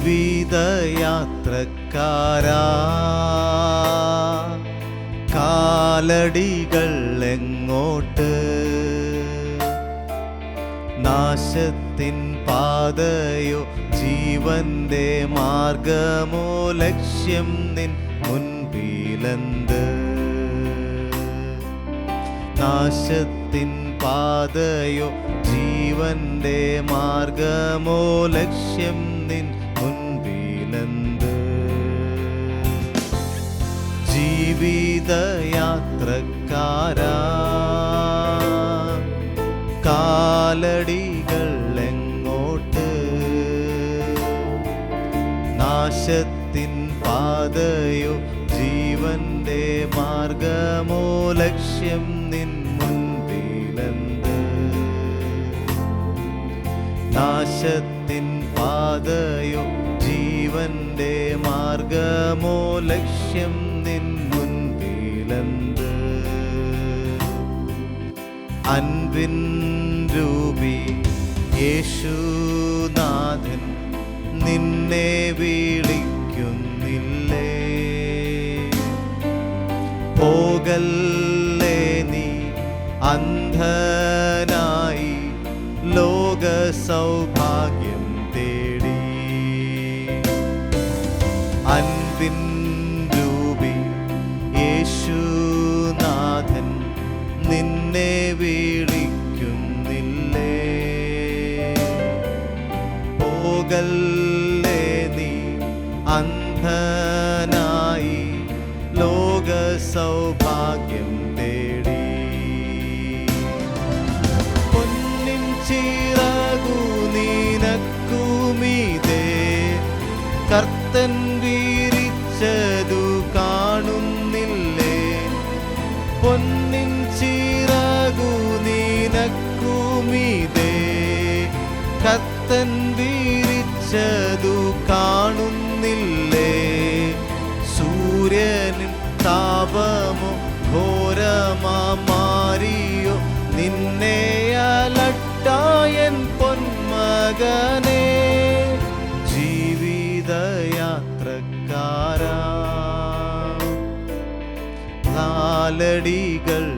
ജീവിതയാത്രക്കാരാ. കാലടികൾ എങ്ങോട്ട്? നാശത്തിൻ പാതയോ ജീവന്റെ മാർഗമോ ലക്ഷ്യം നിൻ മുൻപിലെന്ത്? നാശത്തിൻ പാതയോ ജീവന്റെ മാർഗമോ ലക്ഷ്യം നിൻ ജീവിതയാത്രക്കാരാ കാലടികൾ എങ്ങോട്ട് നാശത്തിൻ പാതയോ ജീവന്റെ മാർഗമോ ലക്ഷ്യം നിൻ മുൻപിലെന്ത്? നാശത്തിൻ പാതയോ ജീവന്റെ മാർഗമോ ലക്ഷ്യം യേശുനാഥൻ നിന്നെ വിളിക്കുന്നില്ലേ? പോകല്ലേ നീ അന്ധനായി പോകല്ലേ നീ അന്ധനായി ലോക സൗഭാഗ്യം തേടി. പൊന്നിൻ ചിറകു നീനക്കുമീതേ കർത്തൻ വീരിച്ചതു കാണുന്നില്ലേ? പൊന്നിൻ ചിറകു നീനക്കുമീതേ കർത്തൻ വീരിച്ചതു കാണുന്നില്ലേ? സൂര്യനിൽ താപമോ ഘോരമാ മാറിയോ? നിന്നെ അലട്ടായൻ പൊന്മകനെ. ജീവിതയാത്രക്കാരാ. നാലടികൾ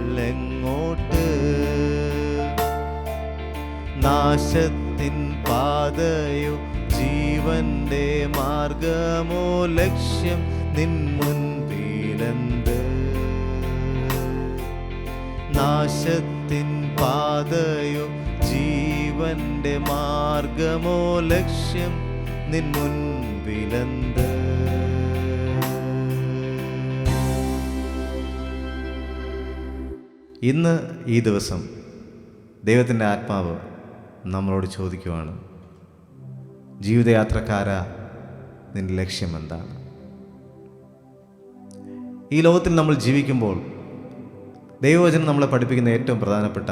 നാശത്തിൻ പാതയോ ജീവന്റെ മാർഗമോ ലക്ഷ്യം നിൻ മുൻപീലന്ത്? നാശത്തിൻ പാതയോ ജീവന്റെ മാർഗമോ ലക്ഷ്യം നിൻ മുൻപിലന്ത്? ഇന്ന് ഈ ദിവസം ദൈവത്തിന്റെ ആത്മാവ് നമ്മളോട് ചോദിക്കുവാണ് ജീവിതയാത്രക്കാര നിന്റെ ലക്ഷ്യം എന്താണ്? ഈ ലോകത്തിൽ നമ്മൾ ജീവിക്കുമ്പോൾ ദൈവവചനം നമ്മളെ പഠിപ്പിക്കുന്ന ഏറ്റവും പ്രധാനപ്പെട്ട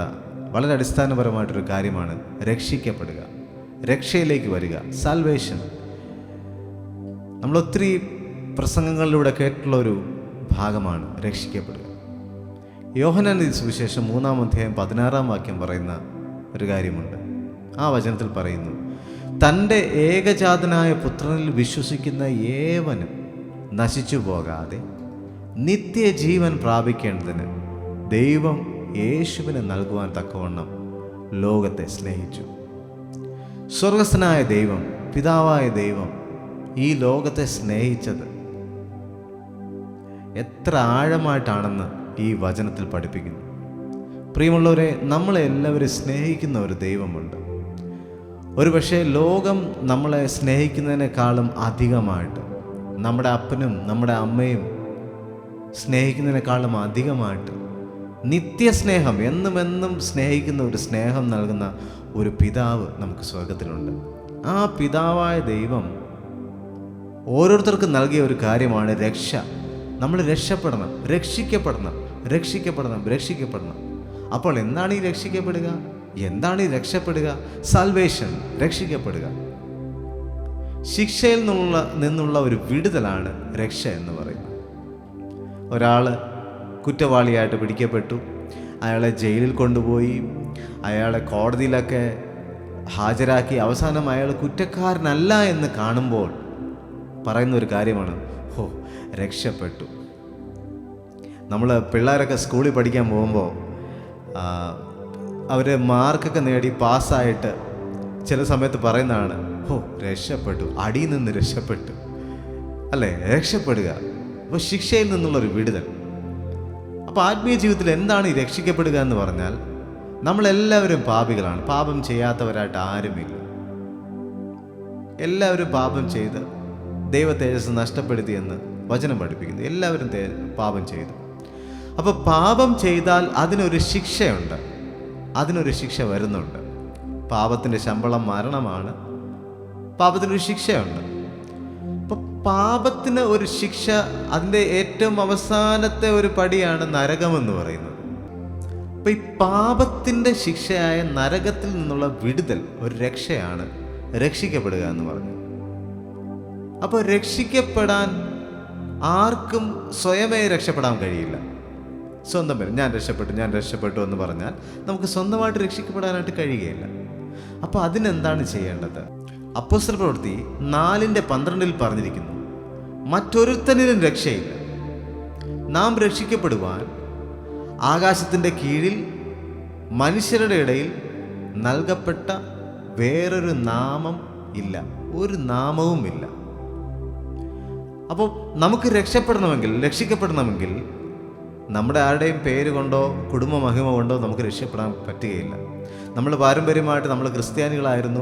വളരെ അടിസ്ഥാനപരമായിട്ടൊരു കാര്യമാണ് രക്ഷിക്കപ്പെടുക രക്ഷയിലേക്ക് വരിക സാൽവേഷൻ നമ്മൾ ഒത്തിരി പ്രസംഗങ്ങളിലൂടെ കേട്ടുള്ള ഒരു ഭാഗമാണ് രക്ഷിക്കപ്പെടുക. യോഹനാനിധി സുവിശേഷം മൂന്നാം അധ്യായം പതിനാറാം വാക്യം പറയുന്ന ഒരു കാര്യമുണ്ട്. ആ വചനത്തിൽ പറയുന്നു. തന്റെ ഏകജാതനായ പുത്രനിൽ വിശ്വസിക്കുന്ന ഏവനും നശിച്ചു പോകാതെ നിത്യജീവൻ പ്രാപിക്കേണ്ടതിന് ദൈവം യേശുവിനെ നൽകുവാൻ തക്കവണ്ണം ലോകത്തെ സ്നേഹിച്ചു. സ്വർഗസ്ഥനായ ദൈവം പിതാവായ ദൈവം ഈ ലോകത്തെ സ്നേഹിച്ചത് എത്ര ആഴമായിട്ടാണെന്ന് ഈ വചനത്തിൽ പഠിപ്പിക്കുന്നു. പ്രിയമുള്ളവരെ നമ്മളെല്ലാവരും സ്നേഹിക്കുന്ന ഒരു ദൈവമുണ്ട്. ഒരുപക്ഷെ ലോകം നമ്മളെ സ്നേഹിക്കുന്നതിനേക്കാളും അധികമായിട്ട് നമ്മുടെ അപ്പനും നമ്മുടെ അമ്മയും സ്നേഹിക്കുന്നതിനേക്കാളും അധികമായിട്ട് നിത്യസ്നേഹം എന്നും എന്നും സ്നേഹിക്കുന്ന ഒരു സ്നേഹം നൽകുന്ന ഒരു പിതാവ് നമുക്ക് സ്വർഗത്തിലുണ്ട്. ആ പിതാവായ ദൈവം ഓരോരുത്തർക്കും നൽകിയ ഒരു കാര്യമാണ് രക്ഷ. നമ്മൾ രക്ഷപ്പെടണം രക്ഷിക്കപ്പെടണം രക്ഷിക്കപ്പെടണം രക്ഷിക്കപ്പെടണം. അപ്പോൾ എന്താണ് ഈ രക്ഷിക്കപ്പെടുക? എന്താണ് ഈ രക്ഷപ്പെടുക? സൽവേഷൻ രക്ഷിക്കപ്പെടുക. ശിക്ഷയിൽ നിന്നുള്ള നിന്നുള്ള ഒരു വിടുതലാണ് രക്ഷ എന്ന് പറയുന്നത്. ഒരാൾ കുറ്റവാളിയായിട്ട് പിടിക്കപ്പെട്ടു. അയാളെ ജയിലിൽ കൊണ്ടുപോയി. അയാളെ കോടതിയിലൊക്കെ ഹാജരാക്കി. അവസാനം അയാൾ കുറ്റക്കാരനല്ല എന്ന് കാണുമ്പോൾ പറയുന്ന ഒരു കാര്യമാണ് ഓ രക്ഷപ്പെട്ടു. നമ്മൾ പിള്ളേരൊക്കെ സ്കൂളിൽ പഠിക്കാൻ പോകുമ്പോൾ അവർ മാർക്കൊക്കെ നേടി പാസ്സായിട്ട് ചില സമയത്ത് പറയുന്നതാണ് ഓ രക്ഷപ്പെട്ടു അടിയിൽ നിന്ന് രക്ഷപ്പെട്ടു. അല്ലേ രക്ഷപ്പെടുക. അപ്പോൾ ശിക്ഷയിൽ നിന്നുള്ള ഒരു വിടുതൽ. അപ്പോൾ ആത്മീയ ജീവിതത്തിൽ എന്താണ് ഈ രക്ഷിക്കപ്പെടുക എന്ന് പറഞ്ഞാൽ നമ്മളെല്ലാവരും പാപികളാണ്. പാപം ചെയ്യാത്തവരായിട്ട് ആരുമില്ല. എല്ലാവരും പാപം ചെയ്ത് ദൈവ തേജസ് നഷ്ടപ്പെടുത്തിയെന്ന് വചനം പഠിപ്പിക്കുന്നു. എല്ലാവരും പാപം ചെയ്തു. അപ്പോൾ പാപം ചെയ്താൽ അതിനൊരു ശിക്ഷയുണ്ട്. അതിനൊരു ശിക്ഷ വരുന്നുണ്ട്. പാപത്തിന്റെ ശമ്പളം മരണമാണ്. പാപത്തിനൊരു ശിക്ഷയുണ്ട്. അപ്പം പാപത്തിന് ഒരു ശിക്ഷ അതിന്റെ ഏറ്റവും അവസാനത്തെ ഒരു പടിയാണ് നരകമെന്ന് പറയുന്നത്. അപ്പം ഈ പാപത്തിന്റെ ശിക്ഷയായ നരകത്തിൽ നിന്നുള്ള വിടുതൽ ഒരു രക്ഷയാണ് രക്ഷിക്കപ്പെടുക എന്ന് പറഞ്ഞു. അപ്പോൾ രക്ഷിക്കപ്പെടാൻ ആർക്കും സ്വയമേ രക്ഷപ്പെടാൻ കഴിയില്ല. സ്വന്തം പേര്. ഞാൻ രക്ഷപ്പെട്ടു ഞാൻ രക്ഷപ്പെട്ടു എന്ന് പറഞ്ഞാൽ നമുക്ക് സ്വന്തമായിട്ട് രക്ഷിക്കപ്പെടാനായിട്ട് കഴിയുകയില്ല. അപ്പോൾ അതിനെന്താണ് ചെയ്യേണ്ടത്? അപ്പോസ്റ്റൽ പ്രവൃത്തി നാലിന്റെ പന്ത്രണ്ടിൽ പറഞ്ഞിരിക്കുന്നു മറ്റൊരുത്തനിലും രക്ഷയില്ല. നാം രക്ഷിക്കപ്പെടുവാൻ ആകാശത്തിന്റെ കീഴിൽ മനുഷ്യരുടെ ഇടയിൽ നൽകപ്പെട്ട വേറൊരു നാമം ഇല്ല. ഒരു നാമവുമില്ല അപ്പോൾ നമുക്ക് രക്ഷപ്പെടണമെങ്കിൽ രക്ഷിക്കപ്പെടണമെങ്കിൽ നമ്മുടെ ആരുടെയും പേര് കൊണ്ടോ കുടുംബ മഹിമ കൊണ്ടോ നമുക്ക് രക്ഷപ്പെടാൻ പറ്റുകയില്ല. നമ്മൾ പാരമ്പര്യമായിട്ട് നമ്മൾ ക്രിസ്ത്യാനികളായിരുന്നു.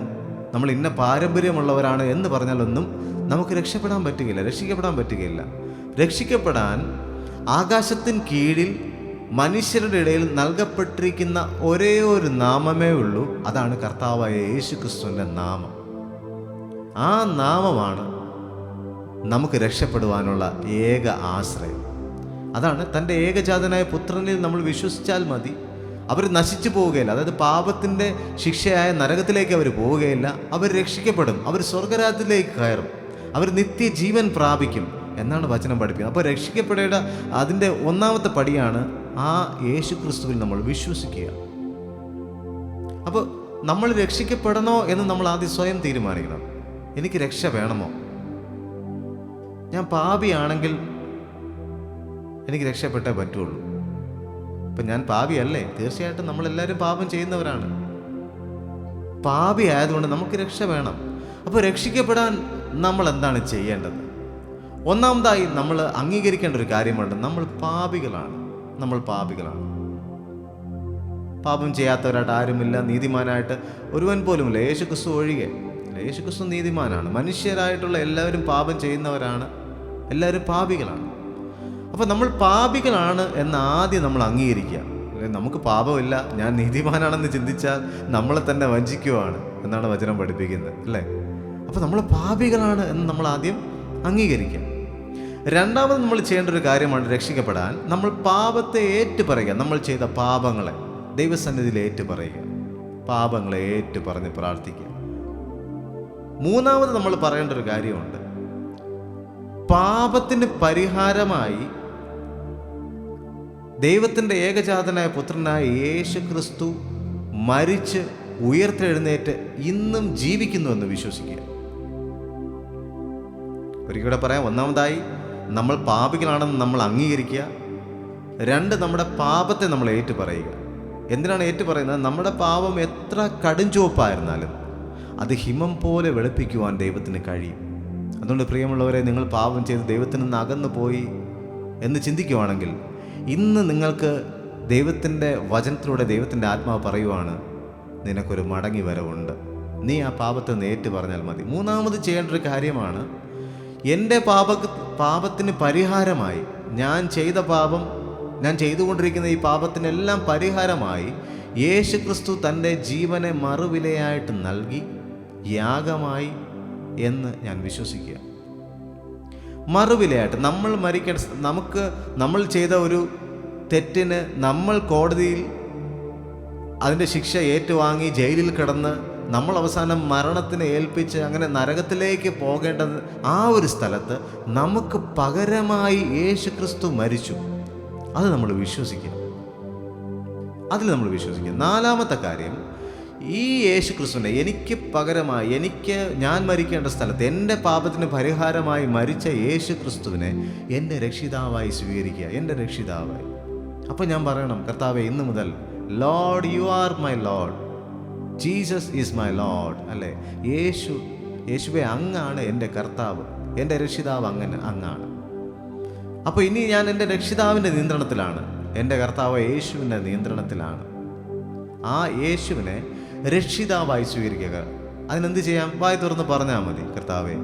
നമ്മൾ ഇന്ന പാരമ്പര്യമുള്ളവരാണ് എന്ന് പറഞ്ഞാലൊന്നും നമുക്ക് രക്ഷപ്പെടാൻ പറ്റുകയില്ല രക്ഷിക്കപ്പെടാൻ പറ്റുകയില്ല. രക്ഷിക്കപ്പെടാൻ ആകാശത്തിന് കീഴിൽ മനുഷ്യരുടെ ഇടയിൽ നൽകപ്പെട്ടിരിക്കുന്ന ഒരേ ഒരു നാമമേ ഉള്ളൂ അതാണ് കർത്താവായ യേശു ക്രിസ്തുവിന്റെ നാമം. ആ നാമമാണ് നമുക്ക് രക്ഷപ്പെടുവാനുള്ള ഏക ആശ്രയം. അതാണ് തന്റെ ഏകജാതനായ പുത്രനിൽ നമ്മൾ വിശ്വസിച്ചാൽ മതി. അവർ നശിച്ചു പോവുകയില്ല. അതായത് പാപത്തിന്റെ ശിക്ഷയായ നരകത്തിലേക്ക് അവർ പോവുകയില്ല. അവർ രക്ഷിക്കപ്പെടും. അവർ സ്വർഗരാജ്യത്തിലേക്ക് കയറും. അവർ നിത്യജീവൻ പ്രാപിക്കും എന്നാണ് വചനം പഠിപ്പിക്കുന്നത്. അപ്പോൾ രക്ഷിക്കപ്പെടേണ്ട അതിന്റെ ഒന്നാമത്തെ പടിയാണ് ആ യേശു ക്രിസ്തുവിൽ നമ്മൾ വിശ്വസിക്കുക. അപ്പോൾ നമ്മൾ രക്ഷിക്കപ്പെടണോ എന്ന് നമ്മൾ ആദ്യം സ്വയം തീരുമാനിക്കണം. എനിക്ക് രക്ഷ വേണമോ? ഞാൻ പാപിയാണെങ്കിൽ എനിക്ക് രക്ഷപ്പെട്ടേ പറ്റുള്ളൂ. ഇപ്പം ഞാൻ പാപിയല്ലേ? തീർച്ചയായിട്ടും നമ്മളെല്ലാവരും പാപം ചെയ്യുന്നവരാണ്. പാപി ആയതുകൊണ്ട് നമുക്ക് രക്ഷ വേണം. അപ്പോൾ രക്ഷിക്കപ്പെടാൻ നമ്മൾ എന്താണ് ചെയ്യേണ്ടത്? ഒന്നാമതായി നമ്മൾ അംഗീകരിക്കേണ്ട ഒരു കാര്യമുണ്ട്. നമ്മൾ പാപികളാണ്. നമ്മൾ പാപികളാണ്. പാപം ചെയ്യാത്തവരായിട്ട് ആരുമില്ല. നീതിമാനായിട്ട് ഒരുവൻ പോലുമില്ല. യേശു ക്രിസ്തു ഒഴികെ. യേശു ക്രിസ്തു നീതിമാനാണ്. മനുഷ്യരായിട്ടുള്ള എല്ലാവരും പാപം ചെയ്യുന്നവരാണ്. എല്ലാവരും പാപികളാണ്. അപ്പോൾ നമ്മൾ പാപികളാണ് എന്ന് ആദ്യം നമ്മൾ അംഗീകരിക്കുക. നമുക്ക് പാപമില്ല ഞാൻ നീതിമാനാണെന്ന് ചിന്തിച്ചാൽ നമ്മളെ തന്നെ വഞ്ചിക്കുവാണ് എന്നാണ് വചനം പഠിപ്പിക്കുന്നത് അല്ലേ? അപ്പോൾ നമ്മൾ പാപികളാണ് എന്ന് നമ്മൾ ആദ്യം അംഗീകരിക്കുക. രണ്ടാമത് നമ്മൾ ചെയ്യേണ്ട ഒരു കാര്യമാണ് രക്ഷിക്കപ്പെടാൻ. നമ്മൾ പാപത്തെ ഏറ്റു പറയുക നമ്മൾ ചെയ്ത പാപങ്ങളെ ദൈവസന്നിധിയിൽ ഏറ്റു പറയുക പാപങ്ങളെ ഏറ്റു പറഞ്ഞ് പ്രാർത്ഥിക്കുക. മൂന്നാമത് നമ്മൾ പറയേണ്ട ഒരു കാര്യമുണ്ട്. പാപത്തിന് പരിഹാരമായി ദൈവത്തിന്റെ ഏകജാതനായ പുത്രനായ യേശു ക്രിസ്തു മരിച്ച് ഉയർത്തെഴുന്നേറ്റ് ഇന്നും ജീവിക്കുന്നു എന്ന് വിശ്വസിക്കുക. ഒരിക്കലും പറയാം ഒന്നാമതായി നമ്മൾ പാപികളാണെന്ന് നമ്മൾ അംഗീകരിക്കുക. രണ്ട് നമ്മുടെ പാപത്തെ നമ്മൾ ഏറ്റു പറയുക എന്തിനാണ് ഏറ്റു പറയുന്നത് നമ്മുടെ പാപം എത്ര കടുംചുവപ്പായിരുന്നാലും അത് ഹിമം പോലെ വെളുപ്പിക്കുവാൻ ദൈവത്തിന് കഴിയും. അതുകൊണ്ട് പ്രിയമുള്ളവരെ നിങ്ങൾ പാപം ചെയ്ത് ദൈവത്തിൽ നിന്ന് അകന്നു പോയി എന്ന് ചിന്തിക്കുവാണെങ്കിൽ ഇന്ന് നിങ്ങൾക്ക് ദൈവത്തിന്റെ വചനത്തിലൂടെ ദൈവത്തിന്റെ ആത്മാവ് പറയുവാണ് നിനക്കൊരു മടങ്ങി വരവുണ്ട്. നീ ആ പാപത്തെ നേരിട്ട് പറഞ്ഞാൽ മതി. മൂന്നാമത് ചെയ്യേണ്ട ഒരു കാര്യമാണ് എന്റെ പാപ പാപത്തിന് പരിഹാരമായി ഞാൻ ചെയ്ത പാപം ഞാൻ ചെയ്തുകൊണ്ടിരിക്കുന്ന ഈ പാപത്തിനെല്ലാം പരിഹാരമായി യേശു ക്രിസ്തു തന്റെ ജീവനെ മറുവിലയായിട്ട് നൽകി യാഗമായി എന്ന് ഞാൻ വിശ്വസിക്കുക. മറുവിലയായിട്ട് നമ്മൾ മരിക്കേണ്ട നമുക്ക് നമ്മൾ ചെയ്ത ഒരു തെറ്റിന് നമ്മൾ കോടതിയിൽ അതിന്റെ ശിക്ഷ ഏറ്റുവാങ്ങി ജയിലിൽ കിടന്ന് നമ്മൾ അവസാനം മരണത്തിന് ഏൽപ്പിച്ച് അങ്ങനെ നരകത്തിലേക്ക് പോകേണ്ടത് ആ ഒരു സ്ഥലത്ത് നമുക്ക് പകരമായി യേശു ക്രിസ്തു മരിച്ചു. അത് നമ്മൾ വിശ്വസിക്കുക അതിൽ നമ്മൾ വിശ്വസിക്കുക നാലാമത്തെ കാര്യം ഈ യേശു ക്രിസ്തുവിനെ എനിക്ക് പകരമായി എനിക്ക് ഞാൻ മരിക്കേണ്ട സ്ഥലത്ത് എന്റെ പാപത്തിന് പരിഹാരമായി മരിച്ച യേശു ക്രിസ്തുവിനെ എന്റെ രക്ഷിതാവായി സ്വീകരിക്കുക എന്റെ രക്ഷിതാവായി. അപ്പോൾ ഞാൻ പറയണം കർത്താവെ ഇന്ന് മുതൽ lord you are my lord Jesus is my lord അല്ലേ? യേശു യേശുവെ അങ്ങാണ് എന്റെ കർത്താവ്. എന്റെ രക്ഷിതാവ് അങ്ങനെ അങ്ങാണ്. അപ്പോൾ ഇനി ഞാൻ എന്റെ രക്ഷിതാവിന്റെ നിയന്ത്രണത്തിലാണ്. എന്റെ കർത്താവ് യേശുവിന്റെ നിയന്ത്രണത്തിലാണ്. ആ യേശുവിനെ രക്ഷിതാവായി സ്വീകരിക്കുക. അതിനെന്ത് ചെയ്യാം? വായി തുറന്ന് പറഞ്ഞാൽ മതി കർത്താവെ.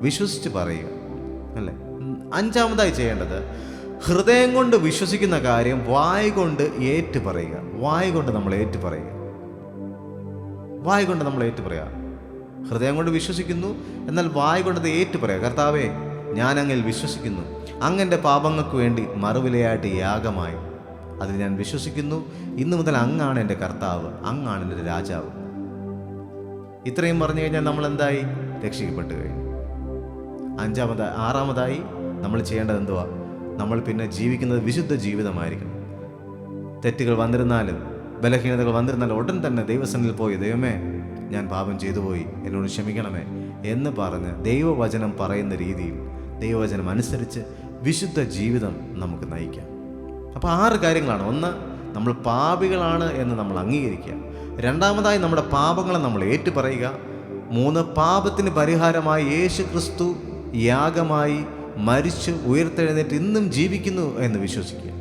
വിശ്വസിച്ച് പറയുക അല്ലേ? അഞ്ചാമതായി ചെയ്യേണ്ടത് ഹൃദയം കൊണ്ട് വിശ്വസിക്കുന്ന കാര്യം വായ് കൊണ്ട് ഏറ്റു പറയുക. വായ് കൊണ്ട് നമ്മൾ ഏറ്റു പറയുക. വായ് കൊണ്ട് നമ്മൾ ഏറ്റു പറയുക. ഹൃദയം കൊണ്ട് വിശ്വസിക്കുന്നു എന്നാൽ വായ് കൊണ്ട് അത് ഏറ്റു പറയുക. കർത്താവേ ഞാൻ വിശ്വസിക്കുന്നു. അങ്ങന്റെ പാപങ്ങൾക്ക് വേണ്ടി മറുവിലയായിട്ട് യാഗമായി. അതിൽ ഞാൻ വിശ്വസിക്കുന്നു. ഇന്നു മുതൽ അങ്ങാണ് എന്റെ കർത്താവ് അങ്ങാണ് എന്റെ രാജാവ്. ഇത്രയും പറഞ്ഞു കഴിഞ്ഞാൽ നമ്മൾ എന്തായി രക്ഷിക്കപ്പെട്ടു കഴിഞ്ഞു. അഞ്ചാമതായി ആറാമതായി നമ്മൾ ചെയ്യേണ്ടത് എന്തുവാ? നമ്മൾ പിന്നെ ജീവിക്കുന്നത് വിശുദ്ധ ജീവിതമായിരിക്കണം. തെറ്റുകൾ വന്നിരുന്നാലും ബലഹീനതകൾ വന്നിരുന്നാലും ഉടൻ തന്നെ ദൈവസനിൽ പോയി ദൈവമേ ഞാൻ പാപം ചെയ്തു പോയി എന്നോട് ക്ഷമിക്കണമേ എന്ന് പറഞ്ഞ് ദൈവവചനം പറയുന്ന രീതിയിൽ ദൈവവചനം അനുസരിച്ച് വിശുദ്ധ ജീവിതം നമുക്ക് നയിക്കാം. അപ്പോൾ ആറ് കാര്യങ്ങളാണ്. ഒന്ന് നമ്മൾ പാപികളാണ് എന്ന് നമ്മൾ അംഗീകരിക്കുക. രണ്ടാമതായി നമ്മുടെ പാപങ്ങളെ നമ്മൾ ഏറ്റുപറയുക. മൂന്ന് പാപത്തിന് പരിഹാരമായി യേശു ക്രിസ്തു യാഗമായി മരിച്ച് ഉയർത്തെഴുന്നേറ്റ് ഇന്നും ജീവിക്കുന്നു എന്ന് വിശ്വസിക്കുക.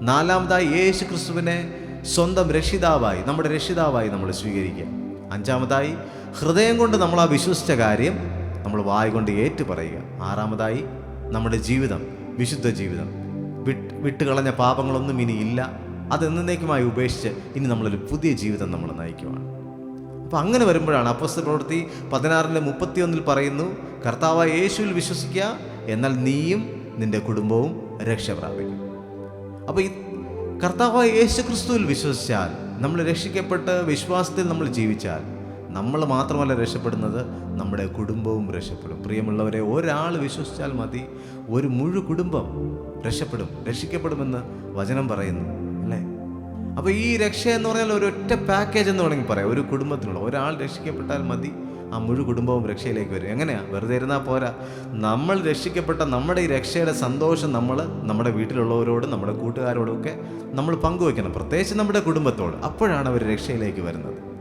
നാലാമതായി യേശു ക്രിസ്തുവിനെ സ്വന്തം രക്ഷിതാവായി നമ്മുടെ രക്ഷിതാവായി നമ്മൾ സ്വീകരിക്കുക. അഞ്ചാമതായി ഹൃദയം കൊണ്ട് നമ്മൾ ആ വിശ്വസിച്ച കാര്യം നമ്മൾ വായ കൊണ്ട് ഏറ്റു പറയുക ആറാമതായി നമ്മുടെ ജീവിതം വിശുദ്ധ ജീവിതം. വിട്ട് വിട്ടുകളഞ്ഞ പാപങ്ങളൊന്നും ഇനി ഇല്ല. അത് ഉപേക്ഷിച്ച് ഇനി നമ്മളൊരു പുതിയ ജീവിതം നമ്മൾ നയിക്കുവാണ്. അപ്പോൾ അങ്ങനെ വരുമ്പോഴാണ് അപ്പസ്ത പ്രവൃത്തി പതിനാറിന്റെ മുപ്പത്തിയൊന്നിൽ പറയുന്നു കർത്താവായ യേശുവിൽ വിശ്വസിക്കുക എന്നാൽ നീയും നിന്റെ കുടുംബവും രക്ഷ പ്രാപിക്കും അപ്പോൾ ഈ കർത്താവായ യേശു ക്രിസ്തുവിൽ വിശ്വസിച്ചാൽ നമ്മൾ രക്ഷിക്കപ്പെട്ട് വിശ്വാസത്തിൽ നമ്മൾ ജീവിച്ചാൽ നമ്മൾ മാത്രമല്ല രക്ഷപ്പെടുന്നത് നമ്മുടെ കുടുംബവും രക്ഷപ്പെടും. പ്രിയമുള്ളവരെ ഒരാൾ വിശ്വസിച്ചാൽ മതി ഒരു മുഴു കുടുംബം രക്ഷപ്പെടും രക്ഷിക്കപ്പെടുമെന്ന് വചനം പറയുന്നു അല്ലേ? അപ്പോൾ ഈ രക്ഷ എന്ന് പറഞ്ഞാൽ ഒരു ഒറ്റ പാക്കേജ് എന്ന് വേണമെങ്കിൽ പറയാം. ഒരു കുടുംബത്തിനുള്ള ഒരാൾ രക്ഷിക്കപ്പെട്ടാൽ മതി ആ മുഴു കുടുംബവും രക്ഷയിലേക്ക് വരും. എങ്ങനെയാ വെറുതെ ഇരുന്നാൽ പോരാ. നമ്മൾ രക്ഷിക്കപ്പെട്ട നമ്മുടെ ഈ രക്ഷയുടെ സന്തോഷം നമ്മൾ നമ്മുടെ വീട്ടിലുള്ളവരോടും നമ്മുടെ കൂട്ടുകാരോടും ഒക്കെ നമ്മൾ പങ്കുവെക്കണം പ്രത്യേകിച്ച് നമ്മുടെ കുടുംബത്തോട്. അപ്പോഴാണ് അവർ രക്ഷയിലേക്ക് വരുന്നത്.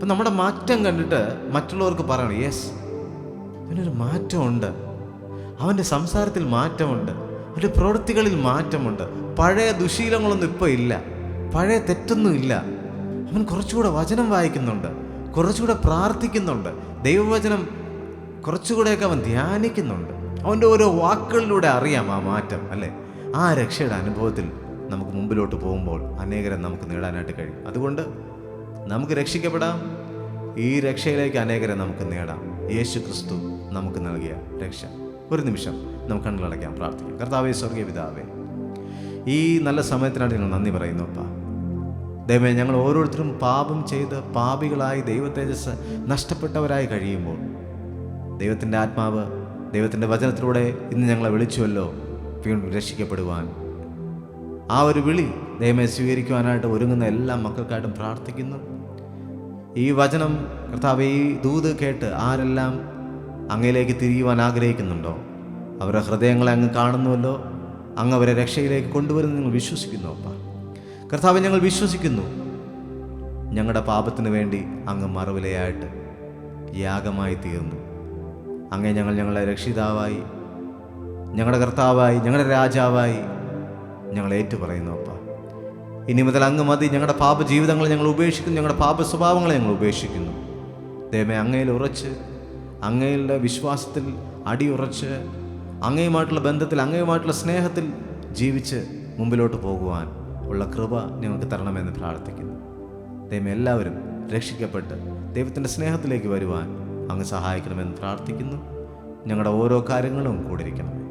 അപ്പം നമ്മുടെ മാറ്റം കണ്ടിട്ട് മറ്റുള്ളവർക്ക് പറയണം യെസ് അവനൊരു മാറ്റമുണ്ട്. അവന്റെ സംസാരത്തിൽ മാറ്റമുണ്ട്. അവന്റെ പ്രവൃത്തികളിൽ മാറ്റമുണ്ട്. പഴയ ദുശീലങ്ങളൊന്നും ഇപ്പോൾ ഇല്ല. പഴയ തെറ്റൊന്നും ഇല്ല. അവൻ കുറച്ചുകൂടെ വചനം വായിക്കുന്നുണ്ട്. കുറച്ചുകൂടെ പ്രാർത്ഥിക്കുന്നുണ്ട്. ദൈവവചനം കുറച്ചുകൂടെയൊക്കെ അവൻ ധ്യാനിക്കുന്നുണ്ട്. അവന്റെ ഓരോ വാക്കുകളിലൂടെ അറിയാം ആ മാറ്റം അല്ലേ? ആ രക്ഷയുടെ അനുഭവത്തിൽ നമുക്ക് മുമ്പിലോട്ട് പോകുമ്പോൾ അനേകരെ നമുക്ക് നേടാനായിട്ട് കഴിയും. അതുകൊണ്ട് നമുക്ക് രക്ഷിക്കപ്പെടാം. ഈ രക്ഷയിലേക്ക് അനേകരെ നമുക്ക് നേടാം. യേശു ക്രിസ്തു നമുക്ക് നൽകിയ രക്ഷ. ഒരു നിമിഷം നമുക്ക് കണ്ണിലടയ്ക്കാം പ്രാർത്ഥിക്കാം. കർത്താവേ സ്വർഗീയ പിതാവേ ഈ നല്ല സമയത്തിനാണ് ഞങ്ങൾ നന്ദി പറയുന്നു അപ്പ. ദൈവമേ ഞങ്ങൾ ഓരോരുത്തരും പാപം ചെയ്ത് പാപികളായി ദൈവത്തേജസ് നഷ്ടപ്പെട്ടവരായി കഴിയുമ്പോൾ ദൈവത്തിന്റെ ആത്മാവ് ദൈവത്തിന്റെ വചനത്തിലൂടെ ഇന്ന് ഞങ്ങളെ വിളിച്ചുവല്ലോ വീണ്ടും രക്ഷിക്കപ്പെടുവാൻ. ആ ഒരു വിളി ദൈവമേ സ്വീകരിക്കുവാനായിട്ട് ഒരുങ്ങുന്ന എല്ലാ മക്കൾക്കായിട്ടും പ്രാർത്ഥിക്കുന്നു. ഈ വചനം കർത്താവ് ഈ ദൂത് കേട്ട് ആരെല്ലാം അങ്ങയിലേക്ക് തിരിയുവാൻ ആഗ്രഹിക്കുന്നുണ്ടോ? അവരുടെ ഹൃദയങ്ങളെ അങ്ങ് കാണുന്നുവല്ലോ. അങ്ങ് അവരെ രക്ഷയിലേക്ക് കൊണ്ടുവരുന്ന നിങ്ങൾ വിശ്വസിക്കുന്നു അപ്പ. കർത്താവ് ഞങ്ങൾ വിശ്വസിക്കുന്നു. ഞങ്ങളുടെ പാപത്തിന് വേണ്ടി അങ്ങ് മറുവിലയായിട്ട് യാഗമായി തീർന്നു. അങ്ങേ ഞങ്ങൾ ഞങ്ങളെ രക്ഷിതാവായി ഞങ്ങളുടെ കർത്താവായി ഞങ്ങളുടെ രാജാവായി ഞങ്ങൾ ഏറ്റുപറയുന്നു അപ്പ. ഇനി മുതൽ അങ്ങ് മതി. ഞങ്ങളുടെ പാപ ജീവിതങ്ങൾ ഞങ്ങൾ ഉപേക്ഷിക്കുന്നു. ഞങ്ങളുടെ പാപ സ്വഭാവങ്ങളെ ഞങ്ങൾ ഉപേക്ഷിക്കുന്നു. ദൈവമേ അങ്ങയിൽ ഉറച്ച് അങ്ങയുടെ വിശ്വാസത്തിൽ അടിയുറച്ച് അങ്ങയുമായിട്ടുള്ള ബന്ധത്തിൽ അങ്ങയുമായിട്ടുള്ള സ്നേഹത്തിൽ ജീവിച്ച് മുമ്പിലോട്ട് പോകുവാൻ ഉള്ള കൃപ ഞങ്ങൾക്ക് തരണമെന്ന് പ്രാർത്ഥിക്കുന്നു. ദൈവം എല്ലാവരും രക്ഷിക്കപ്പെട്ട് ദൈവത്തിന്റെ സ്നേഹത്തിലേക്ക് വരുവാൻ അങ്ങ് സഹായിക്കണമെന്ന് പ്രാർത്ഥിക്കുന്നു. ഞങ്ങളുടെ ഓരോ കാര്യങ്ങളും കൂടിരിക്കണമേ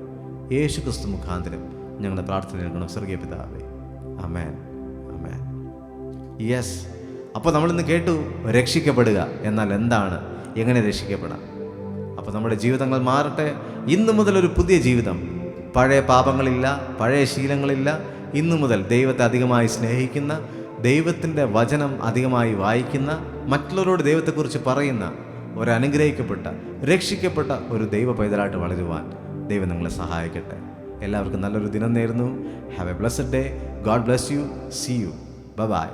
യേശു ക്രിസ്തു മുഖാന്തരം ഞങ്ങളുടെ പ്രാർത്ഥന നൽകണം സ്വർഗീയ പിതാവേ അമേൻ അമേൻ യെസ് അപ്പോൾ നമ്മളിന്ന് കേട്ടു രക്ഷിക്കപ്പെടുക എന്നാൽ എന്താണ്? എങ്ങനെ രക്ഷിക്കപ്പെടാം? അപ്പോൾ നമ്മുടെ ജീവിതങ്ങൾ മാറട്ടെ. ഇന്നു മുതൽ ഒരു പുതിയ ജീവിതം. പഴയ പാപങ്ങളില്ല പഴയ ശീലങ്ങളില്ല. ഇന്നു മുതൽ ദൈവത്തെ അധികമായി സ്നേഹിക്കുന്ന ദൈവത്തിന്റെ വചനം അധികമായി വായിക്കുന്ന മറ്റുള്ളവരോട് ദൈവത്തെക്കുറിച്ച് പറയുന്ന ഒരു അനുഗ്രഹിക്കപ്പെട്ട രക്ഷിക്കപ്പെട്ട ഒരു ദൈവ പൈതലായിട്ട് വളരുവാൻ ദൈവം നിങ്ങളെ സഹായിക്കട്ടെ. എല്ലാവർക്കും നല്ലൊരു ദിനം നേരുന്നു. Have a blessed day God bless you see you bye